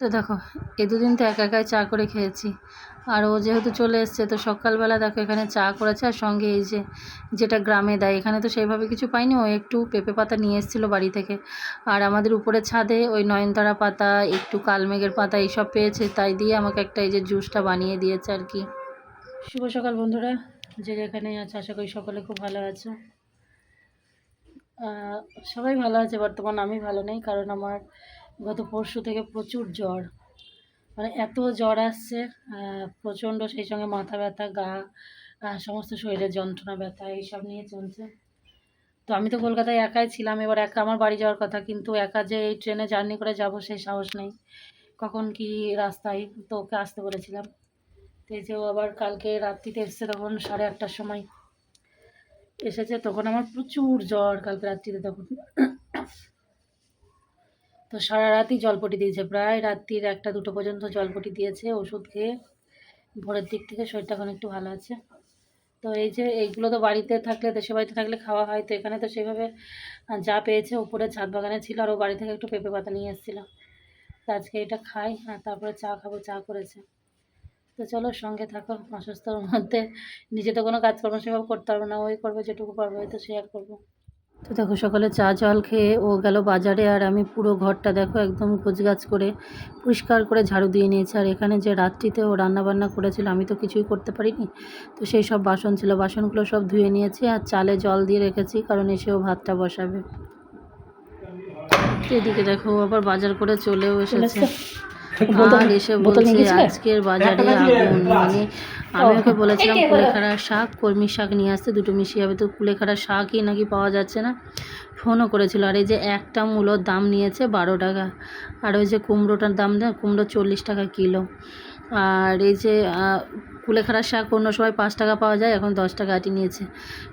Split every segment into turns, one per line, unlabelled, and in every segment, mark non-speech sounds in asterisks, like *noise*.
তো দেখো, এ দুদিন তো একা একাই চা করে খেয়েছি। আর ও যেহেতু চলে এসছে, তো সকালবেলা দেখো এখানে চা করেছে আর সঙ্গে এই যে, যেটা গ্রামে দেয়, এখানে তো সেইভাবে কিছু পাইনি। ও একটু পেঁপে পাতা নিয়ে এসেছিল বাড়ি থেকে। আর আমাদের উপরে ছাদে ওই নয়নতারা পাতা, একটু কালমেঘের পাতা এইসব পেয়েছে, তাই দিয়ে আমাকে একটা এই যে জুসটা বানিয়ে দিয়েছে আর কি। শুভ সকাল বন্ধুরা। যে যেখানে আছে, আশা করি সকলে খুব ভালো আছো। সবাই ভালো আছে, বর্তমান আমি ভালো নেই, কারণ আমার গত পরশু থেকে প্রচুর জ্বর। মানে এত জ্বর আসছে প্রচণ্ড সেই সঙ্গে মাথা ব্যথা, গা সমস্ত শরীরের যন্ত্রণা ব্যথা, এইসব নিয়ে চলছে। তো আমি তো কলকাতায় একাই ছিলাম, এবার একা আমার বাড়ি যাওয়ার কথা, কিন্তু একা যে এই ট্রেনে জার্নি করে যাব সেই সাহস নেই। কখন কি রাস্তায় তো ওকে আসতে বলেছিলাম। তো এই যে ও আবার কালকে রাত্রিতে এসছে তখন সাড়ে আটটার সময়। এসেছে তখন আমার প্রচুর জ্বর কালকে রাত্রিতে তখন। তো সারা রাতই জলপটি দিয়েছে। প্রায় রাত্রির একটা দুটো পর্যন্ত জলপটি দিয়েছে ওষুধ খেয়ে। ভোরের দিক থেকে শরীরটা এখন একটু ভালো আছে। তো এই যে এইগুলো তো বাড়িতে থাকলে দেশে বাড়িতে থাকলে খাওয়া হয়। তো এখানে তো সেভাবে যা পেয়েছে উপরে ছাদ বাগানে ছিল আর ও বাড়ি থেকে একটু পেঁপে পাতা নিয়ে এসেছিল। তো আজকে এটা খাই আর তারপরে চা খাব, চা করেছে। তো চলো সঙ্গে থাকো, অসুস্থর মধ্যে। নিজে তো কোনো কাজকর্ম সেভাবে করতে পারব না। ওই করবে, যেটুকু পারব হয়তো শেয়ার করব। তো দেখো, সকালে চা জল খেয়ে ও গেল বাজারে আর আমি পুরো ঘরটা দেখো একদম গোছগাছ করে পরিষ্কার করে ঝাড়ু দিয়ে নিয়েছি। আর এখানে যে রাত্রিতে ও রান্না বান্না করেছিল, আমি তো কিছুই করতে পারিনি। তো সেই সব বাসন ছিল, বাসনগুলো সব ধুয়ে নিয়েছি আর চালে জল দিয়ে রেখেছি, কারণ এসেও ভাতটা বসাবে। এদিকে দেখো আবার বাজার করে চলেও এসেছে। আর এসে বলছে আজকের বাজারে আগুন। মানে আমি ওকে বলেছিলাম কুলেখাড়া শাক কলমি শাক নিয়ে আসতে। দুটো মিশিয়ে হবে তো কুলেখাড়া শাকই নাকি পাওয়া যাচ্ছে না। ফোনও করেছিল। আর এই যে একটা মূলোর দাম নিয়েছে বারো টাকা। আর ওই যে কুমড়োটার দাম দেয় কুমড়ো চল্লিশ টাকা কিলো। আর এই যে কুলেখাড়ার শাক অন্য সময় পাঁচ টাকা পাওয়া যায়, এখন দশ টাকা আটি নিয়েছে।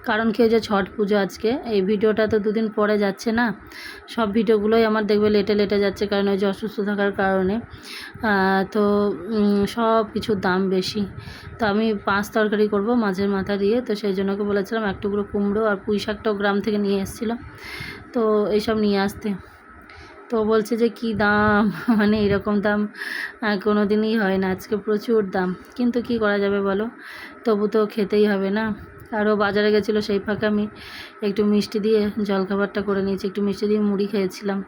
কারণ কি যে ছট পুজো আজকে, এই ভিডিওটা তো দুদিন পরে যাচ্ছে না। সব ভিডিওগুলোই আমার দেখবে লেটে লেটে যাচ্ছে কারণ ওই যে অসুস্থ থাকার কারণে। তো সব কিছুর দাম বেশি। তো আমি পাঁচ তরকারি করব মাছের মাথা দিয়ে, তো সেই জন্যকে বলেছিলাম এক টুকরো কুমড়ো আর পুঁই শাকটাও গ্রাম থেকে নিয়ে এসেছিল। তো এইসব নিয়ে আসতে। তো বলছে যে, কি দাম? *laughs* মানে এরকম দাম কোনো দিনই হয় না। আজকে প্রচুর দাম। কিন্তু কি করা যাবে বলো? তবু তো খেতেই হবে না। আরও বাজারে গেছিল সেই ফাঁকে আমি একটু মিষ্টি দিয়ে জলখাবারটা করে নিয়েছি। একটু মিষ্টি দিয়ে মুড়ি খেয়েছিলাম।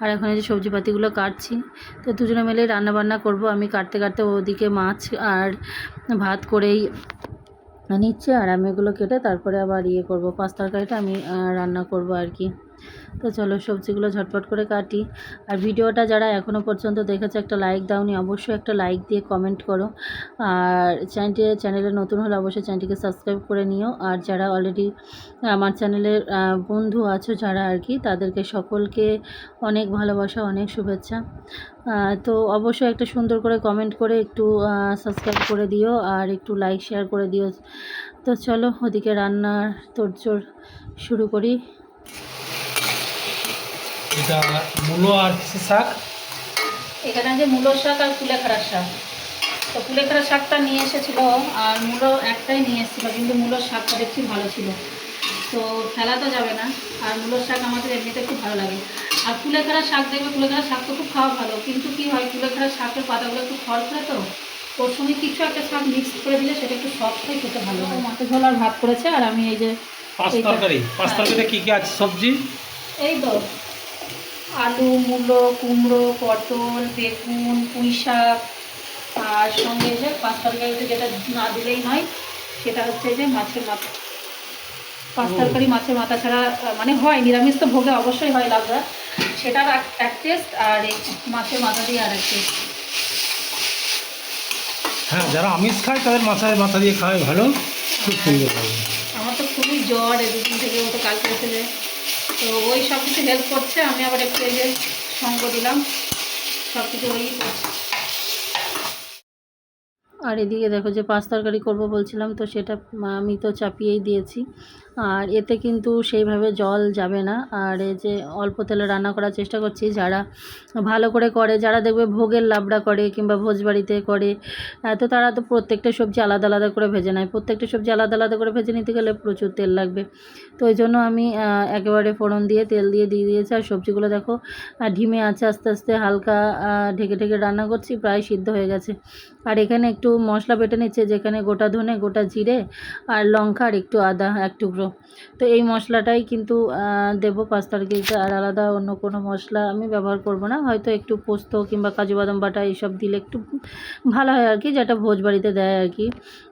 আর এখন এই যে সবজিপাতিগুলো কাটছি, তো দুজনে মিলেই রান্নাবান্না করব। আমি কাটতে কাটতে ওদিকে মাছ আর ভাত করেই নিচ্ছে। আর আমি এগুলো কেটে তারপরে আবার ইয়ে করব। পাঁচ তরকারিটা আমি রান্না করব আর কি। তো চলো সবজিগুলো ঝটপট করে কাটি। আর ভিডিওটা যারা এখনও পর্যন্ত দেখেছে, একটা লাইক দাওনি, অবশ্যই একটা লাইক দিয়ে কমেন্ট করো। আর চ্যানেলটি চ্যানেলে নতুন হলে অবশ্যই চ্যানেলটিকে সাবস্ক্রাইব করে নিও। আর যারা অলরেডি আমার চ্যানেলের বন্ধু আছো যারা আর কি, তাদেরকে সকলকে অনেক ভালোবাসা, অনেক শুভেচ্ছা। তো অবশ্যই একটা সুন্দর করে কমেন্ট করে একটু সাবস্ক্রাইব করে দিও আর একটু লাইক শেয়ার করে দিও। তো চলো ওদিকে রান্নার তোড়জোড় শুরু করি।
এটা মূলো আর কিসের শাক?
এখানে যে মূলো শাক আর কুলেখাড়ার শাক। তো কুলেখাড়ার শাকটা নিয়ে এসেছিল আর মূলো একটাই নিয়ে এসেছিল কিন্তু মূলোর শাকটা দেখছি ভালো ছিল। তো ফেলা তো যাবে না আর মূলোর শাক আমাদের এমনিতে খুব ভালো লাগে। আর কুলেখাড়ার শাক দেখবে কুলেখাড়ার শাক তো খুব খাওয়া ভালো কিন্তু কি হয় কুলেখাড়ার শাকের পাতাগুলো একটু খড়খড়ে তো ওর সঙ্গে কিছু একটা শাক মিক্স করে দিলে সেটা একটু সফট হয় খেতে ভালো হয়। মাছের ঝোল আর ভাত করেছে আর আমি এই যে
পাঁচ তরকারি। পাঁচ
হ্যাঁ।
তরকারিতে কী কী আছে? সবজি?
এই তো আলু মূলো কুমড়ো পটল বেগুন পুঁই শাক আর সঙ্গে যে পাঁচ তরকারিতে যেটা না দিলেই নয় সেটা হচ্ছে যে মাছের মাথা। পাঁচ তরকারি মাছের মাথা ছাড়া মানে হয় নিরামিষ তো ভোগে অবশ্যই হয় লাভরা সেটার এক- টেস্ট আর এই মাছের মাথা দিয়ে আর এক টেস্ট
হ্যাঁ যারা আমিষ খায় তাদের মাথায় মাথা দিয়ে খায় ভালো। খুব সুন্দর
আমার তো খুবই জ্বর এই দুদিন থেকে ও তো কালকে তো ওই সব কিছু হেল্প করছে। আমি আবার একটু এই যে সঙ্গ দিলাম। সব কিছু ওই করছে আর এদিকে দেখো যে পাঁচ তরকারি করব বলছিলাম, তো সেটা আমি তো চাপিয়েই দিয়েছি। আর এতে কিন্তু সেইভাবে জল যাবে না। আর এই যে অল্প তেলে রান্না করার চেষ্টা করছি, যারা ভালো করে করে, যারা দেখবে ভোগের লাবড়া করে কিংবা ভোজ বাড়িতে করে তো তারা তো প্রত্যেকটা সবজি আলাদা আলাদা করে ভেজে নেয়। প্রত্যেকটা সবজি আলাদা আলাদা করে ভেজে নিতে গেলে প্রচুর তেল লাগবে। তো ওই জন্য আমি একেবারে ফোড়ন দিয়ে, তেল দিয়ে দিয়ে দিয়েছি। আর সবজিগুলো দেখো ঢিমে আছে আস্তে আস্তে, হালকা ঢেকে ঢেকে রান্না করছি, প্রায় সিদ্ধ হয়ে গেছে। আর এখানে একটু মশলা বেটে নিচ্ছে, যেখানে গোটা ধনে, গোটা জিরে আর লঙ্কা আর একটু আদা, এক টুকরো। তো এই মশলাটাই কিন্তু দেবো পাঁচ তরকারিতে আর আলাদা অন্য কোনো মশলা আমি ব্যবহার করব না। হয়তো একটু পোস্ত কিংবা কাজু বাদাম বাটা এইসব দিলে একটু ভালো হয় আর কি, যেটা ভোজ বাড়িতে দেয় আর কি,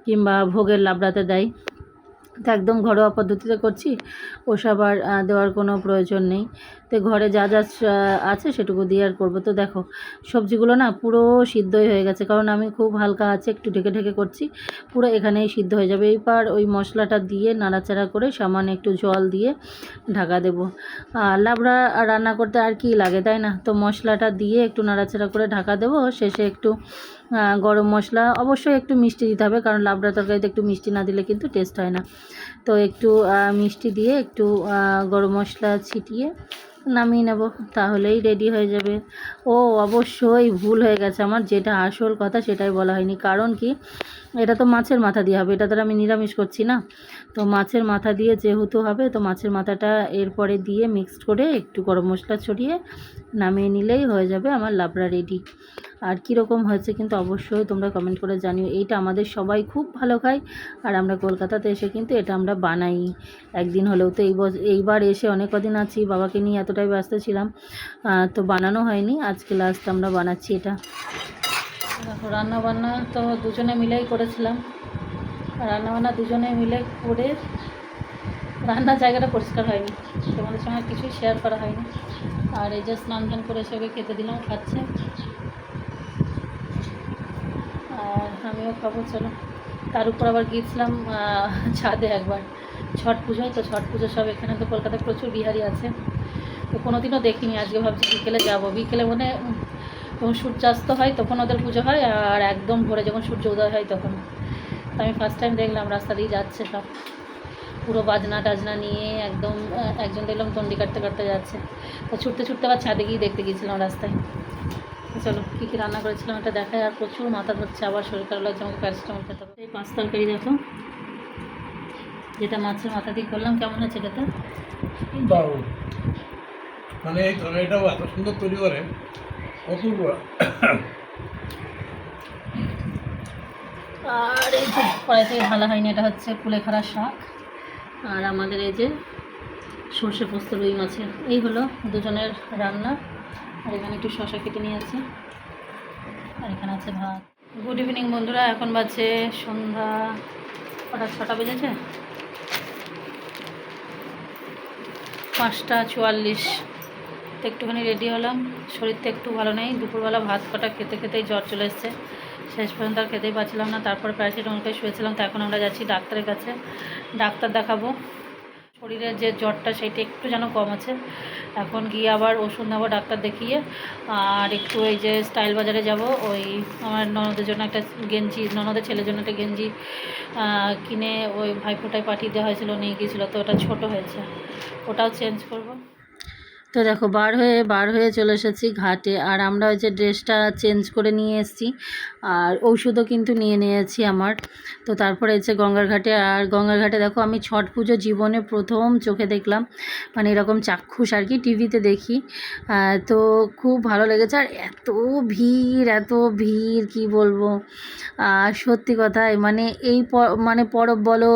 কিংবা ভোগের লাবড়াতে দেয়। তো একদম ঘরোয়া পদ্ধতিতে করছি, ওসব আর দেওয়ার কোনো প্রয়োজন নেই। তো ঘরে যা যা আছে সেটুকু দিয়ে আর করব। তো দেখো, সবজিগুলো না পুরো সিদ্ধই হয়ে গেছে, কারণ আমি খুব হালকা আছে, একটু ঢেকে ঢেকে করছি, পুরো এখানেই সিদ্ধ হয়ে যাবে। এইবার ওই মশলাটা দিয়ে নাড়াচাড়া করে সামান্য একটু জল দিয়ে ঢাকা দেবো। আর লাবড়া রান্না করতে আর কি লাগে, তাই না? তো মশলাটা দিয়ে একটু নাড়াচাড়া করে ঢাকা দেবো, শেষে একটু গরম মশলা, অবশ্যই একটু মিষ্টি দিতে হবে, কারণ লাবড়া তরকারিতে একটু মিষ্টি না দিলে কিন্তু টেস্ট হয় না। তো একটু মিষ্টি দিয়ে একটু গরম মশলা ছিটিয়ে নামিয়ে নেব, তাহলেই রেডি হয়ে যাবে। ও, অবশ্যই ভুল হয়ে গেছে আমার, যেটা আসল কথা সেটাই বলা হয়নি। কারণ কি? এটা তো মাছের মাথা দিয়ে হবে, এটা তো আমি নিরামিষ করছি না। তো মাছের মাথা দিয়ে যেহেতু হবে, তো মাছের মাথাটা এরপরে দিয়ে মিক্সড করে একটু গরম মশলা ছড়িয়ে নামিয়ে নিলেই হয়ে যাবে আমার লাবড়া রেডি আর কীরকম হয়েছে কিন্তু অবশ্যই তোমরা কমেন্ট করে জানিও। এইটা আমাদের সবাই খুব ভালো খায়, আর আমরা কলকাতাতে এসে কিন্তু এটা আমরা বানাই। একদিন হলেও তো এই এইবার এসে অনেক কদিন আছি, বাবাকে নিয়ে এতটাই ব্যস্ত ছিলাম তো বানানো হয়নি, আজকে লাস্ট আমরা বানাচ্ছি এটা। দেখো রান্না বান্না তো দুজনে মিলেই করেছিলাম। রান্না বান্না দুজনে মিলে করে রান্নার জায়গাটা পরিষ্কার হয়নি। তোমাদের সঙ্গে কিছুই শেয়ার করা হয়নি। আর এই যে স্নান টান করে সবে খেতে দিলাম, খাচ্ছে। আর আমিও খাব, চলো। তার উপর আবার গিয়েছিলাম ছাদে একবার। ছট পুজোয় তো ছট পুজো সব এখানে তো কলকাতায় প্রচুর বিহারি আছে। তো কোনোদিনও দেখিনি, আজকে ভাবছি বিকেলে যাব। বিকেলে মানে যখন সূর্যাস্ত হয়, তখন ওদের পুজো হয় আর একদম ভোরে যখন সূর্য উদয় হয় তখন। আমি ফার্স্ট টাইম দেখলাম, রাস্তা দিয়ে যাচ্ছে সব। পুরো বাজনা টাজনা নিয়ে একদম একজন দেখলাম তন্ডি কাটতে কাটতে যাচ্ছে। তো ছুটতে ছুটতে আবার ছাদে গিয়ে দেখতে গিয়েছিলাম রাস্তায়। চলো, কী কী রান্না করেছিলাম এটা দেখায় আর প্রচুর মাথা ধরছে আবার শরীর খারাপ লাগছে, আমাকে প্যারাসিটামল খেতে হবে। এই পাঁচ তরকারি দেখো। যেটা মাছের মাথা দিয়ে করলাম, কেমন হচ্ছে খেতে?
মানে এই তরকারিটাও এত সুন্দর তৈরি করে
আর এই যে কড়াই থেকে ভালো হয়নি, এটা হচ্ছে কুলেখাড়া শাক। আর আমাদের এই যে সর্ষে পোস্ত, রুই মাছের, এই হলো দুজনের রান্না। আর এখানে একটু শশা কেটে নিয়েছি। আর এখানে আছে ভাত। গুড ইভিনিং বন্ধুরা, এখন বাজে সন্ধ্যা কটা, ছটা বেজেছে? পাঁচটা চুয়াল্লিশ। তো একটুখানি রেডি হলাম। শরীরটা একটু ভালো নেই। দুপুরবেলা ভাত কটা খেতে খেতেই জ্বর চলে এসছে। শেষ পর্যন্ত আর খেতেই পারছিলাম না। তারপর প্যারাসিটামল খেয়ে শুয়েছিলাম। তো এখন আমরা যাচ্ছি ডাক্তারের কাছে। ডাক্তার দেখাবো। শরীরের যে জ্বরটা সেটা একটু যেন কম আছে। এখন গিয়ে আবার ওষুধ নেব ডাক্তার দেখিয়ে। আর একটু এই যে স্টাইল বাজারে যাব। ওই আমার ননদের জন্য একটা গেঞ্জি, ননদের ছেলের জন্য একটা গেঞ্জি কিনে ওই ভাইফোঁটায় পাঠিয়ে দেওয়া হয়েছিল, নিয়ে গিয়েছিল। তো ওটা ছোট হয়েছে। ওটাও চেঞ্জ করব। তো দেখো, বার হয়ে বার হয়ে চলে এসেছি ঘাটে। আর আমরা ওই যে ড্রেসটা চেঞ্জ করে নিয়ে এসেছি। আর ঔষধও কিন্তু নিয়ে নিয়েছি আমার। তো তারপরে এসে গঙ্গার ঘাটে, আর গঙ্গার ঘাটে দেখো, আমি ছট পুজো জীবনে প্রথম চোখে দেখলাম। মানে এরকম চাক্ষুষ আর কি টিভিতে দেখি। তো খুব ভালো লেগেছে। আর এত ভিড় এত ভিড়, কি বলব? সত্যি কথাই মানে এই মানে পরব বলো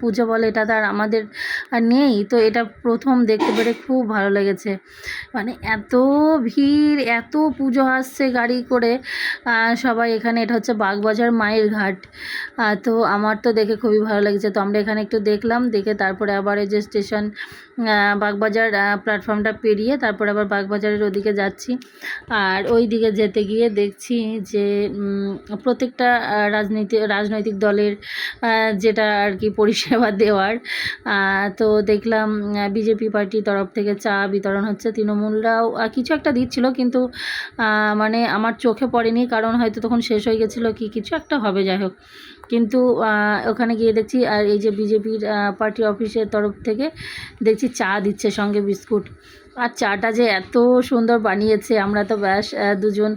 পুজো বলো, এটা তো আর আমাদের নেই। তো এটা প্রথম দেখতে পেরে খুব ভালো লেগেছে। মানে এত ভিড়, এত পুজো আসছে গাড়ি করে। সবাই এখানে, এটা হচ্ছে বাগবাজার মায়ের ঘাট। তো আমার তো দেখে খুবই ভালো লেগেছে। তো আমরা এখানে একটু দেখলাম, দেখে তারপরে আবার এই যে স্টেশন বাগবাজার প্ল্যাটফর্মটা পেরিয়ে তারপরে আবার বাগবাজারের ওদিকে যাচ্ছি। আর ওই দিকে যেতে গিয়ে দেখছি যে প্রত্যেকটা রাজনীতি, রাজনৈতিক দলের যেটা আর কি পরিষেবা দেওয়ার তো দেখলাম বিজেপি পার্টির তরফ থেকে চা বিতরণ হচ্ছে তৃণমূলরাও কিছু একটা দিচ্ছিল কিন্তু মানে আমার চোখে পড়েনি কারণ হয়তো তখন শেষ হয়ে গেছিল কি কিছু একটা হবে যাই হোক। কিন্তু ওখানে গিয়ে দেখছি, আর এই যে বিজেপির পার্টি অফিসের তরফ থেকে দেখছি চা দিচ্ছে সঙ্গে বিস্কুট। আর চাটা যে এত সুন্দর বানিয়েছে, আমরা তো ব্যাস দুজন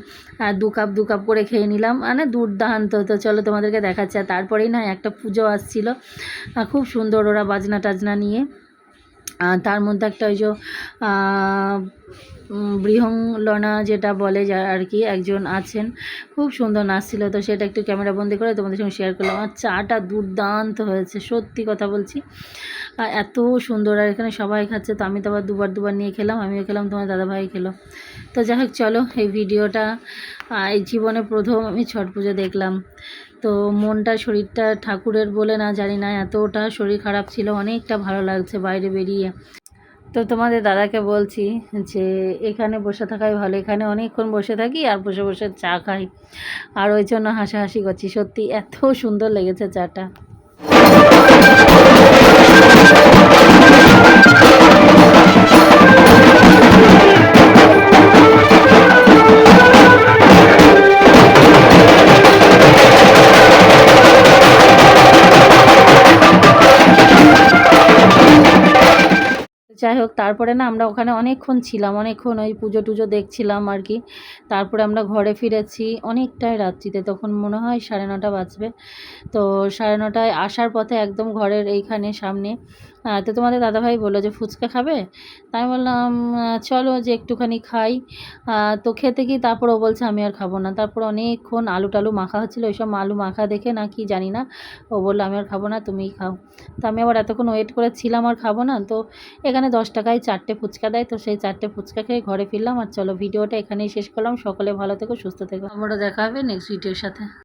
দু কাপ দু কাপ করে খেয়ে নিলাম। মানে দুর্দান্ত। তো চলো তোমাদেরকে দেখাচ্ছে। তারপরেই না একটা পুজো আসছিল। খুব সুন্দর ওরা বাজনা টাজনা নিয়ে। তার মধ্যে একটা ওই যে বৃহংলনা যেটা বলে যা, আর কি, একজন আছেন। খুব সুন্দর নাচছিল তো সেটা একটু ক্যামেরা বন্দি করে তোমাদের সঙ্গে শেয়ার করলাম। আর চাটা দুর্দান্ত হয়েছে, সত্যি কথা বলছি। এত সুন্দর। আর এখানে সবাই খাচ্ছে। তো আমি তো আবার দুবার দুবার নিয়ে খেলাম, আমিও খেলাম, তোমার দাদাভাই খেলো। তো যাই হোক, চলো এই ভিডিওটা এই জীবনে প্রথম আমি ছট পুজো দেখলাম। তো মনটা শরীরটা ঠাকুরের বলে না, জানি না, এতটা শরীর খারাপ ছিল, অনেকটা ভালো লাগছে বাইরে বেরিয়ে। তো তোমাদের দাদাকে বলছি যে, এখানে বসে থাকাই ভালো, এখানে অনেকক্ষণ বসে থাকি আর বসে বসে চা খাই। আর ওই জন্য হাসাহাসি করছি, সত্যি এত সুন্দর লেগেছে চাটা। যাই হোক, তারপরে না আমরা ওখানে অনেকক্ষণ ছিলাম, অনেকক্ষণ ওই পুজো টুজো দেখছিলাম আর কি। তারপরে আমরা ঘরে ফিরেছি অনেকটাই রাত্রিতে, তখন মনে হয় সাড়ে নটা বাজবে। তো সাড়ে নটায় আসার পথে একদম ঘরের এইখানে সামনে তো তোমাদের দাদাভাই বলল যে ফুচকা খাবে? তাই বললাম চলো যে একটুখানি খাই। তো খেতে কি তারপর ও বলছে, আমি আর খাব না। তারপর অনেকক্ষণ আলু টালু মাখা হচ্ছিল। ওইসব আলু মাখা দেখে না কি জানি না, ও বলল, আমি আর খাব না তুমিই খাও। তো আমি আবার এতক্ষণ ওয়েট করে ছিলাম আর খাব না। তো এখানে দশ টাকায় চারটে ফুচকা দেয়, তো সেই চারটে ফুচকা খেয়ে ঘরে ফিরলাম। আর চলো, ভিডিওটা এখানেই শেষ করলাম। সকলে ভালো থেকো, সুস্থ থেকো। আমরা দেখা হবে নেক্সট ভিডিওর সাথে।